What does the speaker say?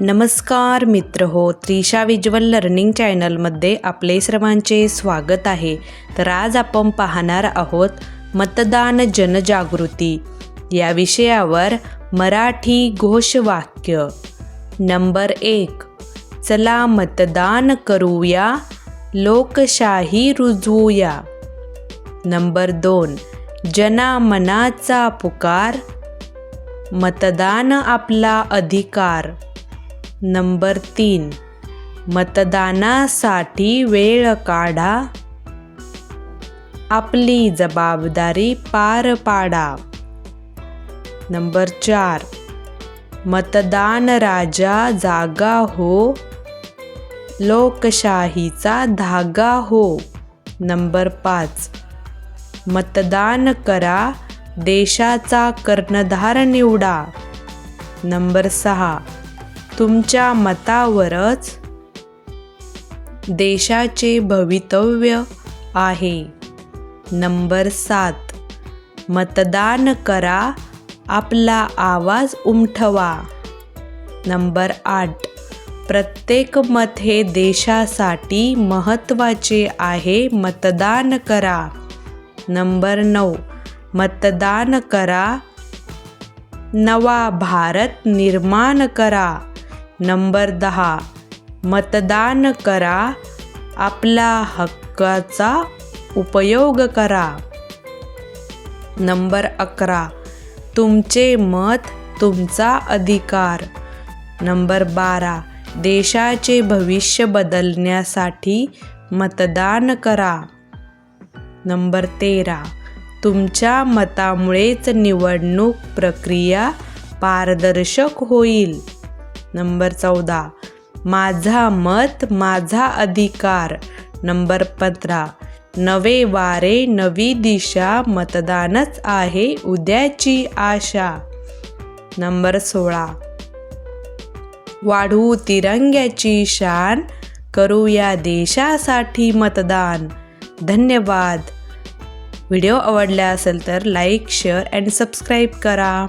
नमस्कार मित्र हो त्रिशा विज्वल लर्निंग चॅनलमध्ये आपले सर्वांचे स्वागत आहे. तर आज आपण पाहणार आहोत मतदान जनजागृती. या विषयावर मराठी घोषवाक्य. नंबर एक चला मतदान करूया लोकशाही रुजवूया. नंबर दोन जनामनाचा पुकार. मतदान आपला अधिकार. नंबर तीन. मतदानासाठी वेळ काढा. आपली जबाबदारी पार पाडा. नंबर चार. मतदान राजा जागा हो. लोकशाहीचा धागा हो. नंबर पाच. मतदान करा देशाचा कर्णधार निवडा. नंबर सहा. तुमच्या मतावरच देशाचे भवितव्य आहे. नंबर सात. मतदान करा आपला आवाज उमठवा. नंबर आठ. प्रत्येक मत हे देशासाठी महत्त्वाचे आहे मतदान करा. नंबर नऊ. मतदान करा नवा भारत निर्माण करा. नंबर दहा. मतदान करा. आपला हक्काचा उपयोग करा. नंबर अकरा. तुमचे मत तुमचा अधिकार. नंबर बारा. देशाचे भविष्य बदलण्यासाठी मतदान करा. नंबर तेरा. तुमच्या मतामुळेच निवडणूक प्रक्रिया पारदर्शक होईल. नंबर चौदा. माझा मत माझा अधिकार. नंबर पंधरा. नवे वारे नवी दिशा मतदानच आहे उद्याची आशा. नंबर सोळा. वाढू तिरंग्याची शान करूया देशासाठी मतदान. धन्यवाद. व्हिडिओ आवडला असेल तर लाईक शेअर अँड सबस्क्राईब करा.